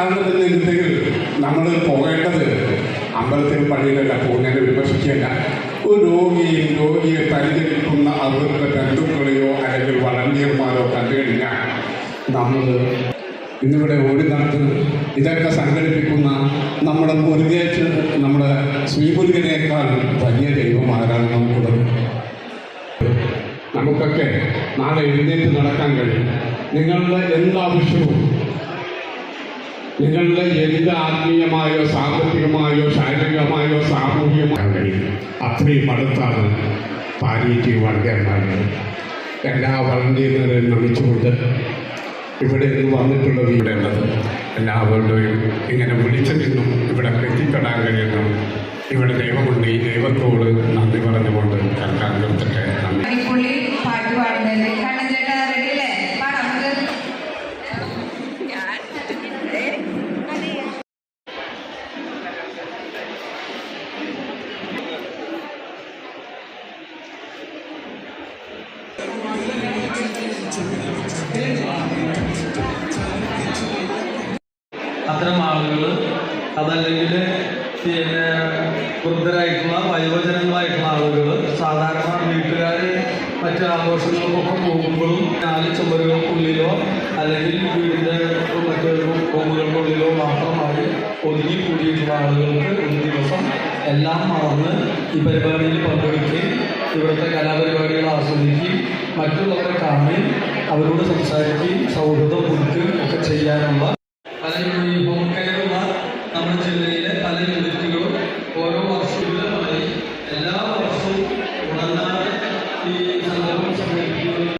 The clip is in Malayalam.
കാണുന്നുണ്ടെങ്കിൽ നമ്മൾ പോകേണ്ടത് അമ്പലത്തിൽ പള്ളിയിലല്ല പോകുന്നതിനെ വിമർശിക്കുകയല്ല. ഒരു രോഗിയും രോഗിയെ പരിചരിക്കുന്ന അവരുടെ ബന്ധുക്കളെയോ അല്ലെങ്കിൽ വളണ്ടിയന്മാരോ കണ്ടു കഴിഞ്ഞാൽ നമ്മൾ ഇന്നിവിടെ ഓടി നടത്തുന്ന ഇതൊക്കെ സംഘടിപ്പിക്കുന്ന നമ്മുടെ മുരുകേറ്റ് നമ്മുടെ ശ്രീമുരുകനേക്കാൾ വലിയ ദൈവമാകാൻ നമുക്കുള്ളത് നമുക്കൊക്കെ നാളെ എഴുന്നേറ്റ് നടക്കാൻ കഴിയും. നിങ്ങളുടെ എന്താവശ്യവും നിങ്ങളുടെ എന്ത് ആത്മീയമായോ സാമ്പത്തികമായോ ശാരീരികമായോ സാമൂഹികമായോ അത്രയും അടുത്താണ് പാലിയേറ്റീവ് വളണ്ടിയർമാരുടെ എല്ലാ വളണ്ടിയർമാരെയും നമിച്ചുകൊണ്ട് ഇവിടെ നിന്ന് വന്നിട്ടുള്ളത് ഇവിടെ ഉള്ളത്. എല്ലാവരുടെയും ഇങ്ങനെ വിളിച്ചതിനും ഇവിടെ എത്തിപ്പെടാൻ കഴിയുന്നു. ഇവിടെ ദൈവമുണ്ട്. ഈ ദൈവത്തോട് നന്ദി പറഞ്ഞുകൊണ്ട് കേൾക്കാൻ നിർത്തട്ടെ നന്ദി. അത്തരം ആളുകൾ അതല്ലെങ്കിൽ പിന്നെ വൃദ്ധരായിട്ടുള്ള വയോജനങ്ങളായിട്ടുള്ള ആളുകൾ സാധാരണ വീട്ടുകാർ മറ്റു ആഘോഷങ്ങൾക്കൊക്കെ പോകുമ്പോഴും നാല് ചുമരുകൾക്കുള്ളിലോ അല്ലെങ്കിൽ വീടിന്റെ മറ്റൊരു റൂമുകൾക്കുള്ളിലോ മാത്രമായി ഒതുങ്ങി കൂടിയിട്ടുള്ള ആളുകൾക്ക് ഒരു ദിവസം എല്ലാം മറന്ന് ഈ പരിപാടിയിൽ പങ്കെടുക്കുകയും ഇവിടുത്തെ കലാപരിപാടികൾ ആസ്വദിക്കുകയും മറ്റുള്ളവരെ കാണുകയും അവരോട് സംസാരിക്കുകയും സൗഹൃദം പുതുക്കുകയും ഒക്കെ ചെയ്യാനുള്ള